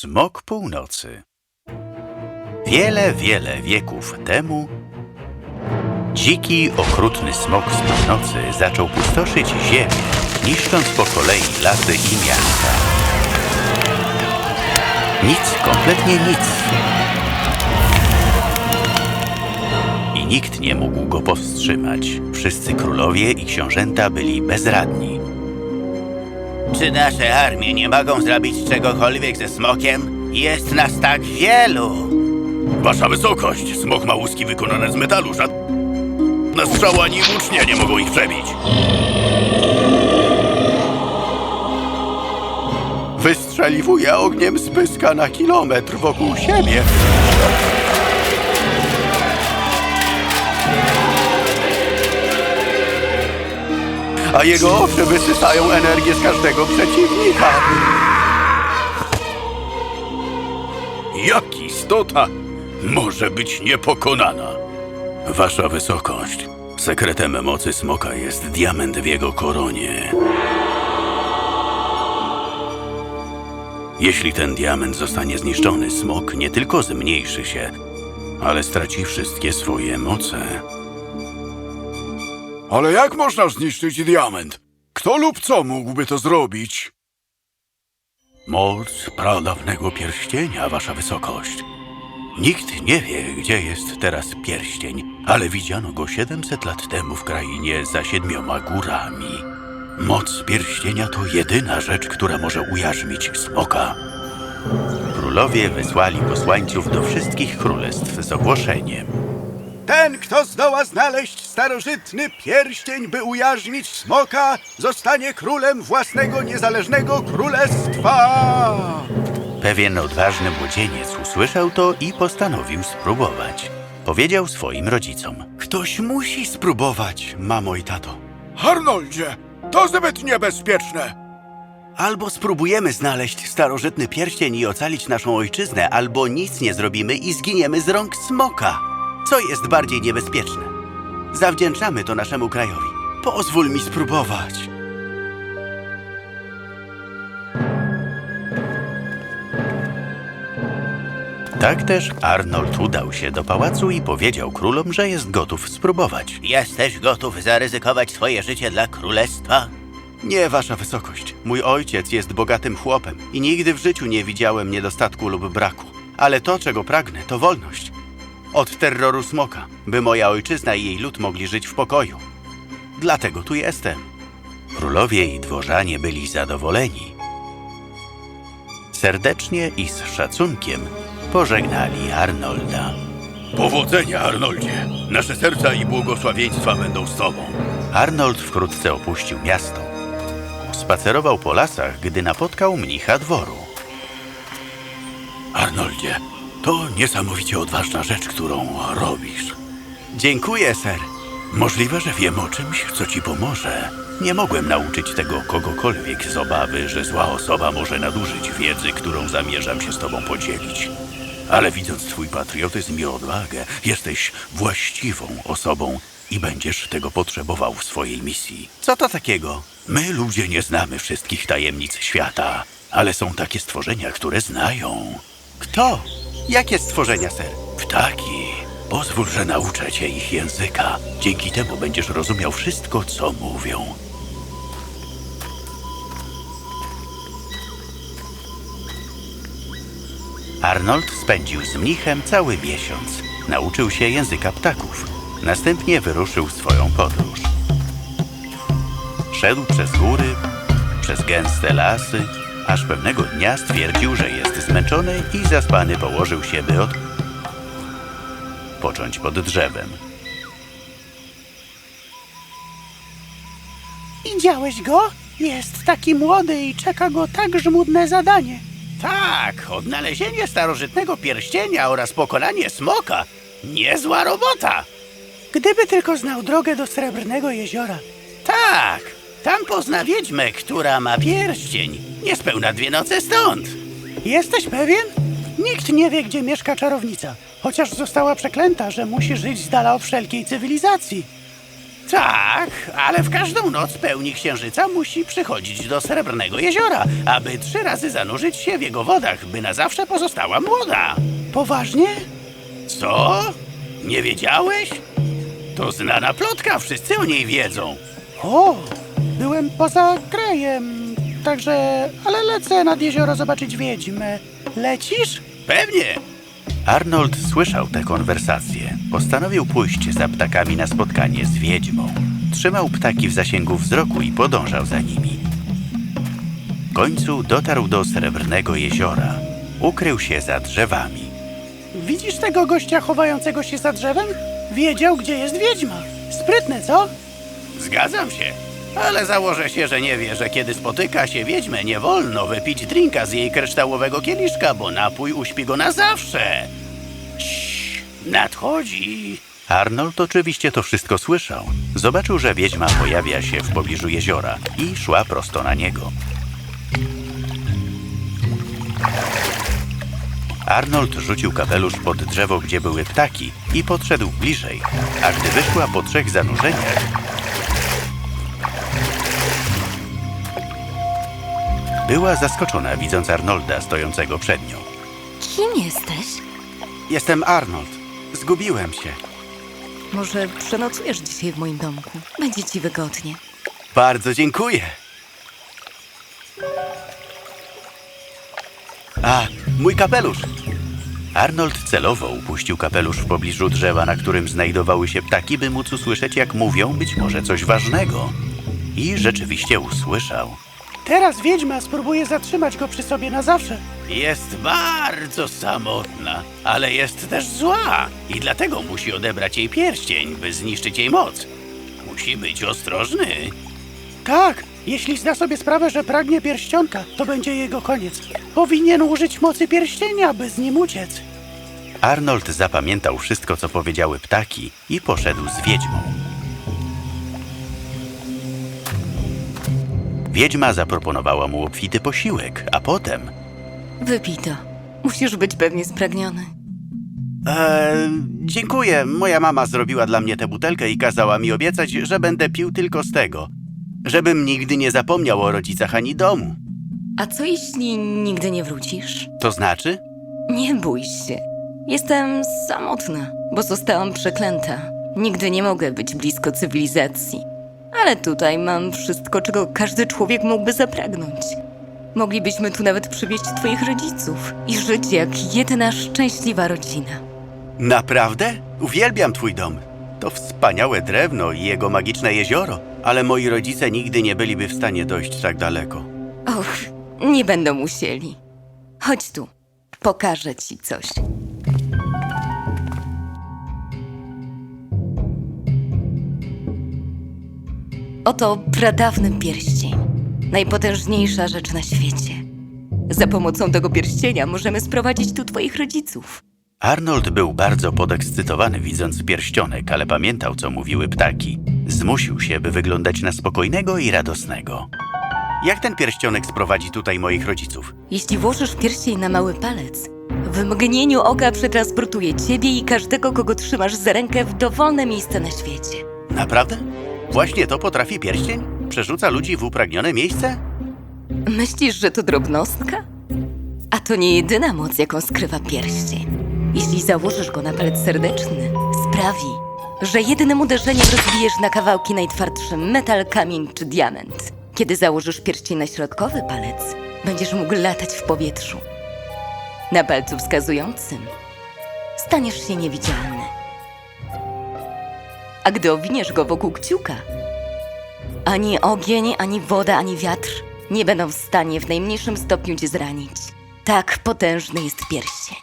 Smok północy. Wiele, wiele wieków temu dziki, okrutny smok z północy zaczął pustoszyć ziemię, niszcząc po kolei lasy i miasta. Nic, kompletnie nic. I nikt nie mógł go powstrzymać. Wszyscy królowie i książęta byli bezradni. Czy nasze armie nie mogą zrobić czegokolwiek ze smokiem? Jest nas tak wielu. Wasza wysokość, smok ma łuski wykonane z metalu, żadna strzała ani włócznia nie mogą ich przebić. Wystrzeliwuje ogniem z pyska na kilometr wokół siebie. A jego oczy wysysają energię z każdego przeciwnika. Jak istota może być niepokonana? Wasza wysokość, sekretem mocy smoka jest diament w jego koronie. Jeśli ten diament zostanie zniszczony, smok nie tylko zmniejszy się, ale straci wszystkie swoje moce. Ale jak można zniszczyć diament? Kto lub co mógłby to zrobić? Moc pradawnego pierścienia, wasza wysokość. Nikt nie wie, gdzie jest teraz pierścień, ale widziano go 700 lat temu w krainie za siedmioma górami. Moc pierścienia to jedyna rzecz, która może ujarzmić smoka. Królowie wysłali posłańców do wszystkich królestw z ogłoszeniem. Ten, kto zdoła znaleźć starożytny pierścień, by ujarzmić smoka, zostanie królem własnego niezależnego królestwa. Pewien odważny młodzieniec usłyszał to i postanowił spróbować. Powiedział swoim rodzicom. Ktoś musi spróbować, mamo i tato. Arnoldzie, to zbyt niebezpieczne. Albo spróbujemy znaleźć starożytny pierścień i ocalić naszą ojczyznę, albo nic nie zrobimy i zginiemy z rąk smoka. Co jest bardziej niebezpieczne? Zawdzięczamy to naszemu krajowi. Pozwól mi spróbować. Tak też Arnold udał się do pałacu i powiedział królom, że jest gotów spróbować. Jesteś gotów zaryzykować swoje życie dla królestwa? Nie, wasza wysokość. Mój ojciec jest bogatym chłopem i nigdy w życiu nie widziałem niedostatku lub braku. Ale to, czego pragnę, to wolność. Od terroru smoka, by moja ojczyzna i jej lud mogli żyć w pokoju. Dlatego tu jestem. Królowie i dworzanie byli zadowoleni. Serdecznie i z szacunkiem pożegnali Arnolda. Powodzenia, Arnoldzie! Nasze serca i błogosławieństwa będą z tobą. Arnold wkrótce opuścił miasto. Spacerował po lasach, gdy napotkał mnicha dworu. Arnoldzie, to niesamowicie odważna rzecz, którą robisz. Dziękuję, ser. Możliwe, że wiem o czymś, co ci pomoże. Nie mogłem nauczyć tego kogokolwiek z obawy, że zła osoba może nadużyć wiedzy, którą zamierzam się z tobą podzielić. Ale widząc twój patriotyzm i odwagę, jesteś właściwą osobą i będziesz tego potrzebował w swojej misji. Co to takiego? My, ludzie, nie znamy wszystkich tajemnic świata, ale są takie stworzenia, które znają. Kto? Jakie stworzenia, ser? Ptaki. Pozwól, że nauczę cię ich języka. Dzięki temu będziesz rozumiał wszystko, co mówią. Arnold spędził z mnichem cały miesiąc. Nauczył się języka ptaków. Następnie wyruszył swoją podróż. Szedł przez góry, przez gęste lasy, aż pewnego dnia stwierdził, że jest zmęczony i zaspany położył się, by od... począć pod drzewem. Widziałeś go? Jest taki młody i czeka go tak żmudne zadanie. Tak, odnalezienie starożytnego pierścienia oraz pokonanie smoka. Niezła robota. Gdyby tylko znał drogę do Srebrnego Jeziora. Tak, tam pozna wiedźmę, która ma pierścień. Niespełna dwie noce stąd. Jesteś pewien? Nikt nie wie, gdzie mieszka czarownica, chociaż została przeklęta, że musi żyć z dala od wszelkiej cywilizacji. Tak, ale w każdą noc pełni księżyca musi przychodzić do Srebrnego Jeziora, aby trzy razy zanurzyć się w jego wodach, by na zawsze pozostała młoda. Poważnie? Co? Nie wiedziałeś? To znana plotka, wszyscy o niej wiedzą. O, byłem poza krajem, także... Ale lecę nad jezioro zobaczyć wiedźmę. Lecisz? Pewnie. Arnold słyszał tę konwersację. Postanowił pójść za ptakami na spotkanie z wiedźmą. Trzymał ptaki w zasięgu wzroku i podążał za nimi. W końcu dotarł do srebrnego jeziora. Ukrył się za drzewami. Widzisz tego gościa chowającego się za drzewem? Wiedział, gdzie jest wiedźma. Sprytne, co? Zgadzam się. Ale założę się, że nie wie, że kiedy spotyka się wiedźmę, nie wolno wypić drinka z jej kryształowego kieliszka, bo napój uśpi go na zawsze. Cii, nadchodzi. Arnold oczywiście to wszystko słyszał. Zobaczył, że wiedźma pojawia się w pobliżu jeziora i szła prosto na niego. Arnold rzucił kapelusz pod drzewo, gdzie były ptaki i podszedł bliżej, a gdy wyszła po trzech zanurzeniach, była zaskoczona, widząc Arnolda stojącego przed nią. Kim jesteś? Jestem Arnold. Zgubiłem się. Może przenocujesz dzisiaj w moim domku? Będzie ci wygodnie. Bardzo dziękuję. A, mój kapelusz. Arnold celowo upuścił kapelusz w pobliżu drzewa, na którym znajdowały się ptaki, by móc usłyszeć, jak mówią, być może coś ważnego. I rzeczywiście usłyszał. Teraz wiedźma spróbuje zatrzymać go przy sobie na zawsze. Jest bardzo samotna, ale jest też zła i dlatego musi odebrać jej pierścień, by zniszczyć jej moc. Musi być ostrożny. Tak, jeśli zda sobie sprawę, że pragnie pierścionka, to będzie jego koniec. Powinien użyć mocy pierścienia, by z nim uciec. Arnold zapamiętał wszystko, co powiedziały ptaki i poszedł z wiedźmą. Wiedźma zaproponowała mu obfity posiłek, a potem Wypij to. Musisz być pewnie spragniony. Eee, dziękuję. Moja mama zrobiła dla mnie tę butelkę i kazała mi obiecać, że będę pił tylko z tego. Żebym nigdy nie zapomniał o rodzicach ani domu. A co jeśli nigdy nie wrócisz? To znaczy? Nie bój się. Jestem samotna, bo zostałam przeklęta. Nigdy nie mogę być blisko cywilizacji. Ale tutaj mam wszystko, czego każdy człowiek mógłby zapragnąć. Moglibyśmy tu nawet przywieźć twoich rodziców i żyć jak jedna szczęśliwa rodzina. Naprawdę? Uwielbiam twój dom. To wspaniałe drewno i jego magiczne jezioro, ale moi rodzice nigdy nie byliby w stanie dojść tak daleko. Och, nie będą musieli. Chodź tu, pokażę ci coś. Oto pradawny pierścień. Najpotężniejsza rzecz na świecie. Za pomocą tego pierścienia możemy sprowadzić tu twoich rodziców. Arnold był bardzo podekscytowany, widząc pierścionek, ale pamiętał, co mówiły ptaki. Zmusił się, by wyglądać na spokojnego i radosnego. Jak ten pierścionek sprowadzi tutaj moich rodziców? Jeśli włożysz pierścień na mały palec, w mgnieniu oka przetransportuje ciebie i każdego, kogo trzymasz za rękę w dowolne miejsce na świecie. Naprawdę? Właśnie to potrafi pierścień? Przerzuca ludzi w upragnione miejsce? Myślisz, że to drobnostka? A to nie jedyna moc, jaką skrywa pierścień. Jeśli założysz go na palec serdeczny, sprawi, że jednym uderzeniem rozbijesz na kawałki najtwardszy metal, kamień czy diament. Kiedy założysz pierścień na środkowy palec, będziesz mógł latać w powietrzu. Na palcu wskazującym staniesz się niewidzialny. A gdy owiniesz go wokół kciuka, ani ogień, ani woda, ani wiatr nie będą w stanie w najmniejszym stopniu cię zranić. Tak potężny jest pierścień.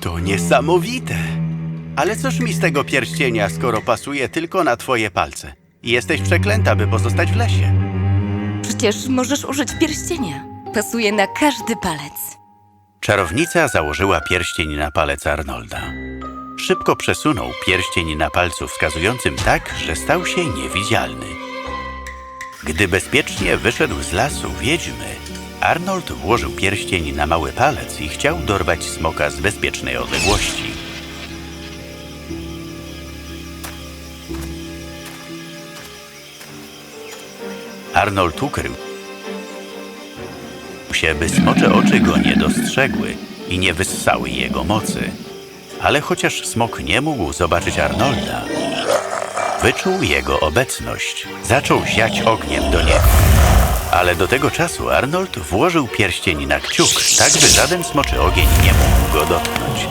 To niesamowite! Ale cóż mi z tego pierścienia, skoro pasuje tylko na twoje palce? I Jesteś przeklęta, by pozostać w lesie. Przecież możesz użyć pierścienia. Pasuje na każdy palec. Czarownica założyła pierścień na palec Arnolda. Szybko przesunął pierścień na palcu wskazującym tak, że stał się niewidzialny. Gdy bezpiecznie wyszedł z lasu wiedźmy, Arnold włożył pierścień na mały palec i chciał dorwać smoka z bezpiecznej odległości. Arnold ukrył się, by smocze oczy go nie dostrzegły i nie wyssały jego mocy. Ale chociaż smok nie mógł zobaczyć Arnolda, wyczuł jego obecność. Zaczął siać ogniem do nieba. Ale do tego czasu Arnold włożył pierścień na kciuk, tak by żaden smoczy ogień nie mógł go dotknąć.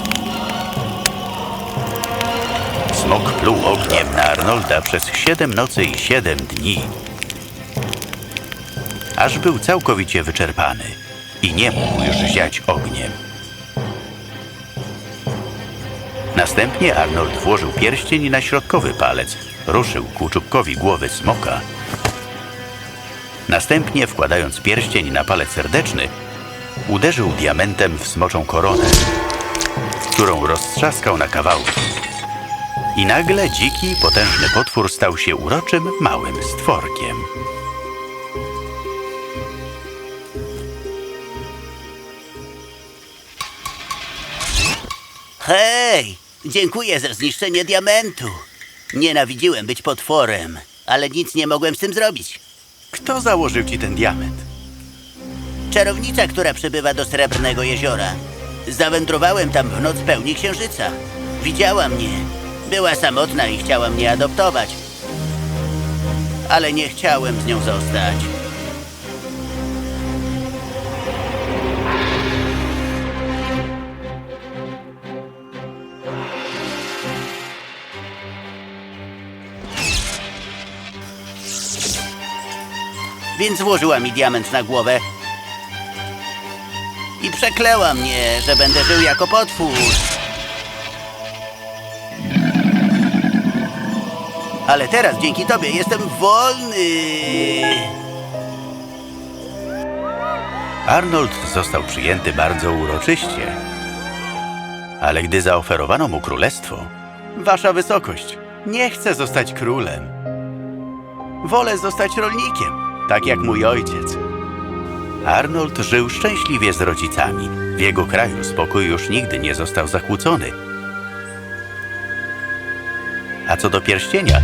Smok pluł ogniem na Arnolda przez siedem nocy i siedem dni, aż był całkowicie wyczerpany i nie mógł już ziać ogniem. Następnie Arnold włożył pierścień na środkowy palec, ruszył ku czubkowi głowy smoka. Następnie, wkładając pierścień na palec serdeczny, uderzył diamentem w smoczą koronę, którą roztrzaskał na kawałki. I nagle dziki, potężny potwór stał się uroczym, małym stworkiem. Hej! Dziękuję za zniszczenie diamentu. Nienawidziłem być potworem, ale nic nie mogłem z tym zrobić. Kto założył ci ten diament? Czarownica, która przybywa do Srebrnego Jeziora. Zawędrowałem tam w noc pełni księżyca. Widziała mnie. Była samotna i chciała mnie adoptować. Ale nie chciałem z nią zostać. Więc włożyła mi diament na głowę i przekleła mnie, że będę żył jako potwór. Ale teraz dzięki tobie jestem wolny. Arnold został przyjęty bardzo uroczyście. Ale gdy zaoferowano mu królestwo, Wasza wysokość, nie chcę zostać królem. Wolę zostać rolnikiem, tak jak mój ojciec. Arnold żył szczęśliwie z rodzicami. W jego kraju spokój już nigdy nie został zakłócony. A co do pierścienia,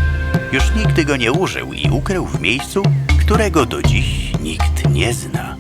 już nigdy go nie użył i ukrył w miejscu, którego do dziś nikt nie zna.